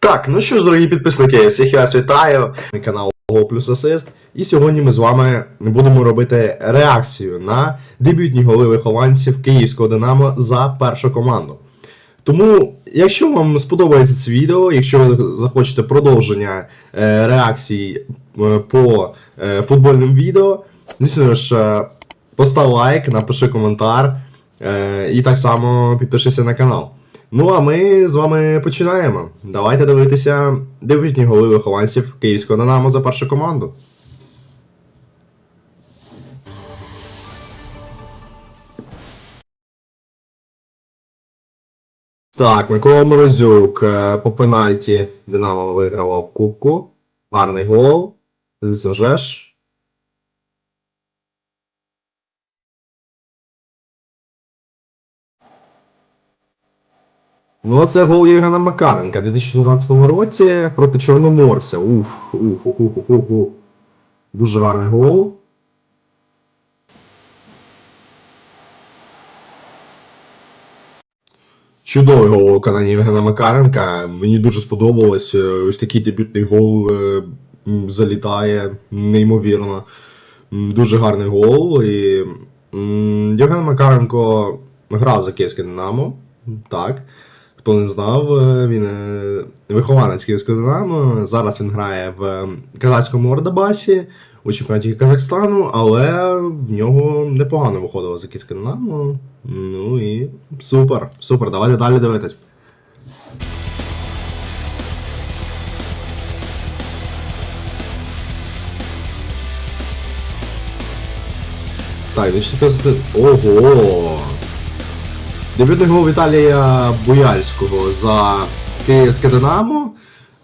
Так, ну що ж, дорогі підписники, всіх я вас вітаю. Мій канал плюс Асист. І сьогодні ми з вами будемо робити реакцію на дебютні голи вихованців Київського Динамо за першу команду. Тому, якщо вам сподобається це відео, якщо ви захочете продовження е, реакцій е, по е, футбольним відео, звісно ж, постав лайк, напиши коментар і так само підпишися на канал. Ну а ми з вами починаємо. Давайте дивитися дебютні голи вихованців Київського Динамо за першу команду. Так, Микола Морозюк е, по пенальті Динамо виграв кубку. Гарний гол. Звісно Ну, це гол Євгена Макаренка у 2014 році проти Чорноморця. Уф, уф, уф, уф, уф. Дуже гарний гол. Чудовий гол у виконанні Євгена Макаренка. Мені дуже сподобалось. Ось такий дебютний гол е, залітає неймовірно. Дуже гарний гол. І Євген Макаренко грав за Київське Динамо. Так. Хто не знав, е, він е, вихованець Київського Динамо. Зараз він грає в казахському Ордабасі у чемпіонаті Казахстану, але в нього непогано виходило за Київське Динамо. Ну і супер, супер, давайте далі дивитись. Так, 215. Ого! Дебютний гол Віталія Буяльського за Київське Динамо.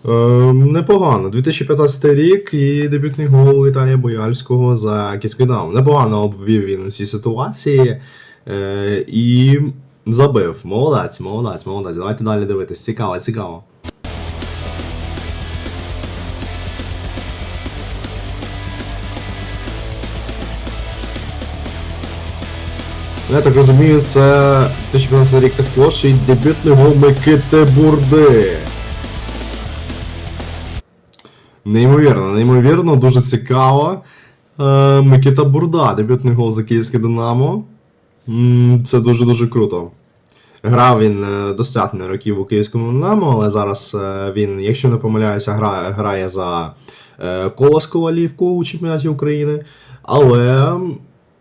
Е, непогано. 2015 рік і дебютний гол Віталія Бояльського за Київське Динамо. Непогано обвів він ці ситуації. Е, і забив. Молодець, молодець, молодець. Давайте далі дивитись. Цікаво, цікаво. Я так розумію, це 2015 рік також і дебютний гол Микити Бурди. Неймовірно, неймовірно, дуже цікаво. Е, Микита Бурда, дебютний гол за Київське Динамо. Це дуже-дуже круто. Грав він е, достатньо років у Київському Динамо, але зараз е, він, якщо не помиляюся, грає, за е, Колос Ковалівку у чемпіонаті України. Але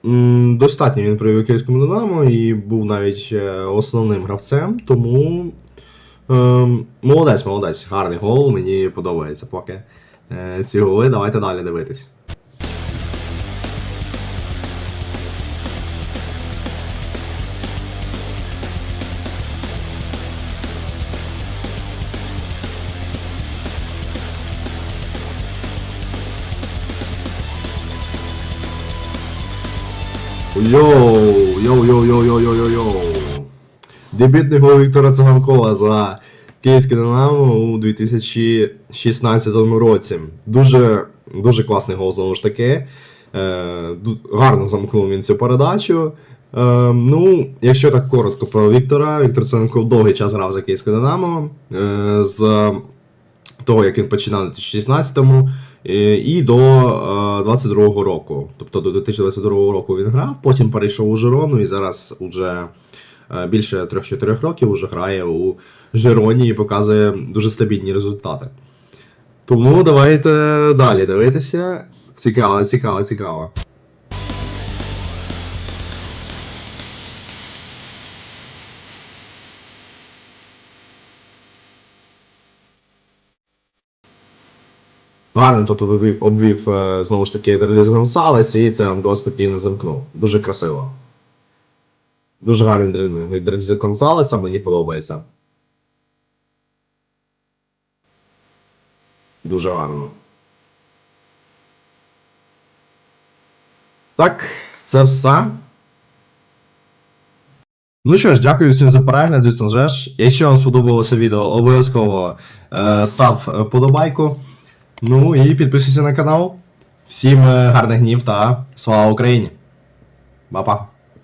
достатньо він провів Київському Динамо і був навіть е, основним гравцем, тому ем, молодець, молодець, гарний гол, мені подобається поки е, ці голи. Давайте далі дивитись. Йоу, йоу, йоу, йоу, йоу, йоу, йоу, йоу. Дебютний гол Віктора Циганкова за Київське Динамо у 2016 році. Дуже, дуже класний гол, знову ж таки. Е, гарно замкнув він цю передачу. Е, ну, якщо так коротко про Віктора, Віктор Циганков довгий час грав за Київське Динамо. Е, з того, як він починав у 2016-му е, і до е, 22-го року. Тобто до 2022 року він грав, потім перейшов у Жирону і зараз уже е, більше 3-4 років уже грає у Жироні і показує дуже стабільні результати. Тому давайте далі дивитися. Цікаво, цікаво, цікаво. Гарно тут обвів, обвів е, знову ж таки Дердіз і це Андо спокійно замкнув. Дуже красиво. Дуже гарний від Гонсалеса, мені подобається. Дуже гарно. Так, це все. Ну що ж, дякую всім за перегляд, звісно ж. Якщо вам сподобалося відео, обов'язково е, став вподобайку. Ну і підписуйся на канал. Всім е, гарних днів та слава Україні! Па-па!